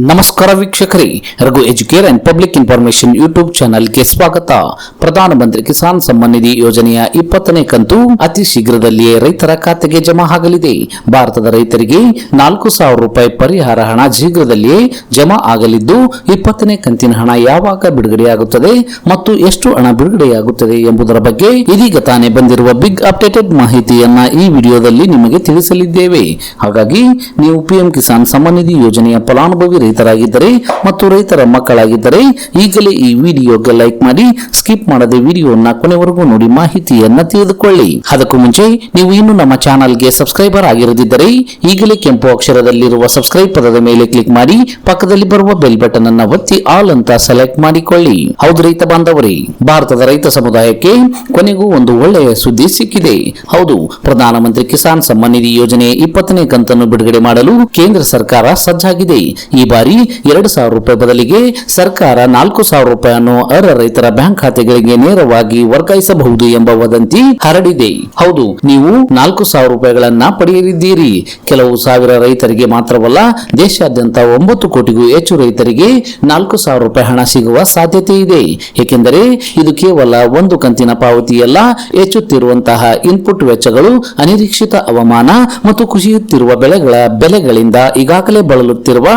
ನಮಸ್ಕಾರ ವೀಕ್ಷಕರೇ, Raghu educare and public information YouTube ಚಾನೆಲ್ಗೆ ಸ್ವಾಗತ. ಪ್ರಧಾನಮಂತ್ರಿ ಕಿಸಾನ್ ಸಮ್ಮಾನ್ ನಿಧಿ ಯೋಜನೆಯ ಇಪ್ಪತ್ತನೇ ಕಂತು ಅತಿ ಶೀಘ್ರದಲ್ಲಿಯೇ ರೈತರ ಖಾತೆಗೆ ಜಮಾ ಆಗಲಿದೆ. ಭಾರತದ ರೈತರಿಗೆ ನಾಲ್ಕು ಸಾವಿರ ರೂಪಾಯಿ ಪರಿಹಾರ ಹಣ ಶೀಘ್ರದಲ್ಲಿಯೇ ಜಮಾ ಆಗಲಿದ್ದು, ಇಪ್ಪತ್ತನೇ ಕಂತಿನ ಹಣ ಯಾವಾಗ ಬಿಡುಗಡೆಯಾಗುತ್ತದೆ ಮತ್ತು ಎಷ್ಟು ಹಣ ಬಿಡುಗಡೆಯಾಗುತ್ತದೆ ಎಂಬುದರ ಬಗ್ಗೆ ಇದೀಗ ತಾನೇ ಬಂದಿರುವ ಬಿಗ್ ಅಪ್ಡೇಟೆಡ್ ಮಾಹಿತಿಯನ್ನ ಈ ವಿಡಿಯೋದಲ್ಲಿ ನಿಮಗೆ ತಿಳಿಸಲಿದ್ದೇವೆ. ಹಾಗಾಗಿ, ನೀವು ಪಿಎಂ ಕಿಸಾನ್ ಸಮ್ಮಾನ್ ನಿಧಿ ಯೋಜನೆಯ ಫಲಾನುಭವಿ ರೈತರಾಗಿದ್ದರೆ ಮತ್ತು ರೈತರ ಮಕ್ಕಳಾಗಿದ್ದರೆ ಈಗಲೇ ಈ ವಿಡಿಯೋಗೆ ಲೈಕ್ ಮಾಡಿ, ಸ್ಕಿಪ್ ಮಾಡದೆ ವಿಡಿಯೋನ ಕೊನೆವರೆಗೂ ನೋಡಿ ಮಾಹಿತಿಯನ್ನ ತಿಳಿದುಕೊಳ್ಳಿ. ಅದಕ್ಕೂ ಮುಂಚೆ, ನೀವು ಇನ್ನು ನಮ್ಮ ಚಾನಲ್ಗೆ ಸಬ್ಸ್ಕ್ರೈಬರ್ ಆಗಿರದಿದ್ದರೆ ಈಗಲೇ ಕೆಂಪು ಅಕ್ಷರದಲ್ಲಿರುವ ಸಬ್ಸ್ಕ್ರೈಬ್ ಪದದ ಮೇಲೆ ಕ್ಲಿಕ್ ಮಾಡಿ, ಪಕ್ಕದಲ್ಲಿ ಬರುವ ಬೆಲ್ ಬಟನ್ ಅನ್ನ ಒತ್ತಿ ಆಲ್ ಅಂತ ಸೆಲೆಕ್ಟ್ ಮಾಡಿಕೊಳ್ಳಿ. ಹೌದು ರೈತ ಬಾಂಧವರೇ, ಭಾರತದ ರೈತ ಸಮುದಾಯಕ್ಕೆ ಕೊನೆಗೂ ಒಂದು ಒಳ್ಳೆಯ ಸುದ್ದಿ ಸಿಕ್ಕಿದೆ. ಹೌದು, ಪ್ರಧಾನಮಂತ್ರಿ ಕಿಸಾನ್ ಸಮ್ಮಾನ್ ನಿಧಿ ಯೋಜನೆ ಇಪ್ಪತ್ತನೇ ಕಂತನ್ನು ಬಿಡುಗಡೆ ಮಾಡಲು ಕೇಂದ್ರ ಸರ್ಕಾರ ಸಜ್ಜಾಗಿದೆ. ಈ ಬಾರಿ ಎರಡು ಸಾವಿರ ರೂಪಾಯಿ ಬದಲಿಗೆ ಸರ್ಕಾರ ನಾಲ್ಕು ಸಾವಿರ ರೂಪಾಯಿಯನ್ನು ಅರ್ಹ ರೈತರ ಬ್ಯಾಂಕ್ ಖಾತೆಗಳಿಗೆ ನೇರವಾಗಿ ವರ್ಗಾಯಿಸಬಹುದು ಎಂಬ ವದಂತಿ ಹರಡಿದೆ. ಹೌದು, ನೀವು ನಾಲ್ಕು ಸಾವಿರ ರೂಪಾಯಿಗಳನ್ನ ಪಡೆಯಲಿದ್ದೀರಿ. ಕೆಲವು ಸಾವಿರ ರೈತರಿಗೆ ಮಾತ್ರವಲ್ಲ, ದೇಶಾದ್ಯಂತ ಒಂಬತ್ತು ಕೋಟಿಗೂ ಹೆಚ್ಚು ರೈತರಿಗೆ ನಾಲ್ಕು ಸಾವಿರ ರೂಪಾಯಿ ಹಣ ಸಿಗುವ ಸಾಧ್ಯತೆ ಇದೆ. ಏಕೆಂದರೆ ಇದು ಕೇವಲ ಒಂದು ಕಂತಿನ ಪಾವತಿಯಲ್ಲ ಹೆಚ್ಚುತ್ತಿರುವಂತಹ ಇನ್ಪುಟ್ ವೆಚ್ಚಗಳು ಅನಿರೀಕ್ಷಿತ ಅವಮಾನ ಮತ್ತು ಕುಸಿಯುತ್ತಿರುವ ಬೆಳೆಗಳ ಬೆಲೆಗಳಿಂದ ಈಗಾಗಲೇ ಬಳಲುತ್ತಿರುವ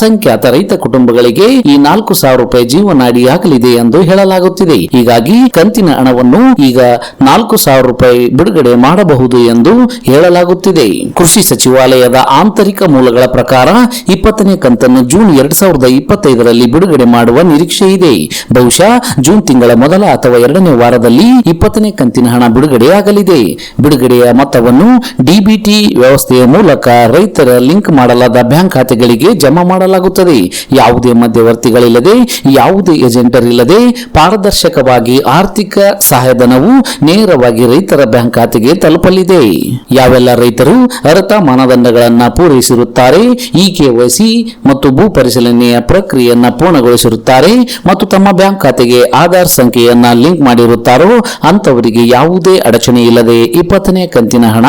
ಅಸಂಖ್ಯಾತ ರೈತ ಕುಟುಂಬಗಳಿಗೆ ಈ ನಾಲ್ಕು ಸಾವಿರ ರೂಪಾಯಿ ಜೀವನಾಡಿಯಾಗಲಿದೆ ಎಂದು ಹೇಳಲಾಗುತ್ತಿದೆ. ಹೀಗಾಗಿ ಕಂತಿನ ಹಣವನ್ನು ಈಗ ನಾಲ್ಕು ಸಾವಿರ ರೂಪಾಯಿ ಬಿಡುಗಡೆ ಮಾಡಬಹುದು ಎಂದು ಹೇಳಲಾಗುತ್ತಿದೆ. ಕೃಷಿ ಸಚಿವಾಲಯದ ಆಂತರಿಕ ಮೂಲಗಳ ಪ್ರಕಾರ ಇಪ್ಪತ್ತನೇ ಕಂತನ್ನು ಜೂನ್ ಎರಡ್ ಸಾವಿರದ ಇಪ್ಪತ್ತೈದರಲ್ಲಿ ಬಿಡುಗಡೆ ಮಾಡುವ ನಿರೀಕ್ಷೆ ಇದೆ. ಬಹುಶಃ ಜೂನ್ ತಿಂಗಳ ಮೊದಲ ಅಥವಾ ಎರಡನೇ ವಾರದಲ್ಲಿ ಇಪ್ಪತ್ತನೇ ಕಂತಿನ ಹಣ ಬಿಡುಗಡೆಯಾಗಲಿದೆ. ಬಿಡುಗಡೆಯ ಮೊತ್ತವನ್ನು ಡಿಬಿಟಿ ವ್ಯವಸ್ಥೆಯ ಮೂಲಕ ರೈತರ ಲಿಂಕ್ ಮಾಡಲಾದ ಬ್ಯಾಂಕ್ ಖಾತೆಗಳಿಗೆ ಜಮಾ ಮಾಡಲಾಗುತ್ತದೆ. ಯಾವುದೇ ಮಧ್ಯವರ್ತಿಗಳಿಲ್ಲದೆ, ಯಾವುದೇ ಏಜೆಂಟರ್ ಇಲ್ಲದೆ ಪಾರದರ್ಶಕವಾಗಿ ಆರ್ಥಿಕ ಸಹಾಯಧನವು ನೇರವಾಗಿ ರೈತರ ಬ್ಯಾಂಕ್ ಖಾತೆಗೆ ತಲುಪಲಿದೆ. ಯಾವೆಲ್ಲ ರೈತರು ಅರ್ಹತಾ ಮಾನದಂಡಗಳನ್ನು ಪೂರೈಸಿರುತ್ತಾರೆ, ಈ ಕೆವೈಸಿ ಮತ್ತು ಭೂ ಪರಿಶೀಲನೆಯ ಪ್ರಕ್ರಿಯೆಯನ್ನು ಪೂರ್ಣಗೊಳಿಸಿರುತ್ತಾರೆ ಮತ್ತು ತಮ್ಮ ಬ್ಯಾಂಕ್ ಖಾತೆಗೆ ಆಧಾರ್ ಸಂಖ್ಯೆಯನ್ನ ಲಿಂಕ್ ಮಾಡಿರುತ್ತಾರೋ ಅಂತವರಿಗೆ ಯಾವುದೇ ಅಡಚಣೆ ಇಲ್ಲದೆ ಇಪ್ಪತ್ತನೇ ಕಂತಿನ ಹಣ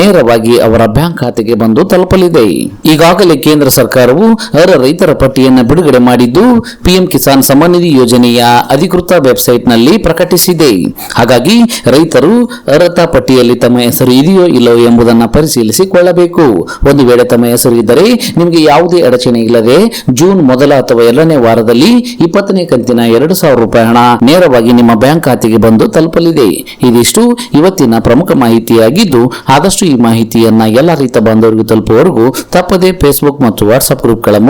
ನೇರವಾಗಿ ಅವರ ಬ್ಯಾಂಕ್ ಖಾತೆಗೆ ಬಂದು ತಲುಪಲಿದೆ. ಈಗಾಗಲೇ ಕೇಂದ್ರ ಸರ್ಕಾರವು ಅರ್ಹ ರೈತರ ಪಟ್ಟಿಯನ್ನು ಬಿಡುಗಡೆ ಮಾಡಿದ್ದು ಪಿಎಂ ಕಿಸಾನ್ ಸಮ್ಮಾನ್ ನಿಧಿ ಯೋಜನೆಯ ಅಧಿಕೃತ ವೆಬ್ಸೈಟ್ನಲ್ಲಿ ಪ್ರಕಟಿಸಿದೆ. ಹಾಗಾಗಿ ರೈತರು ಅರ್ಹತಾ ಪಟ್ಟಿಯಲ್ಲಿ ತಮ್ಮ ಹೆಸರು ಇದೆಯೋ ಇಲ್ಲವೋ ಎಂಬುದನ್ನು ಪರಿಶೀಲಿಸಿಕೊಳ್ಳಬೇಕು. ಒಂದು ವೇಳೆ ತಮ್ಮ ಹೆಸರು ಇದ್ದರೆ ನಿಮಗೆ ಯಾವುದೇ ಅಡಚಣೆ ಇಲ್ಲದೆ ಜೂನ್ ಮೊದಲ ಅಥವಾ ಎರಡನೇ ವಾರದಲ್ಲಿ ಇಪ್ಪತ್ತನೇ ಕಂತಿನ ಎರಡು ಸಾವಿರ ರೂಪಾಯಿ ಹಣ ನೇರವಾಗಿ ನಿಮ್ಮ ಬ್ಯಾಂಕ್ ಖಾತೆಗೆ ಬಂದು ತಲುಪಲಿದೆ. ಇದಿಷ್ಟು ಇವತ್ತಿನ ಪ್ರಮುಖ ಮಾಹಿತಿಯಾಗಿದ್ದು, ಆದಷ್ಟು ಈ ಮಾಹಿತಿಯನ್ನ ಎಲ್ಲ ರೈತ ಬಾಂಧವರಿಗೂ ತಲುಪುವವರೆಗೂ ತಪ್ಪದೇ ಫೇಸ್ಬುಕ್ ಮತ್ತು ವಾಟ್ಸ್ಆಪ್ ಗ್ರೂಪ್ಗಳ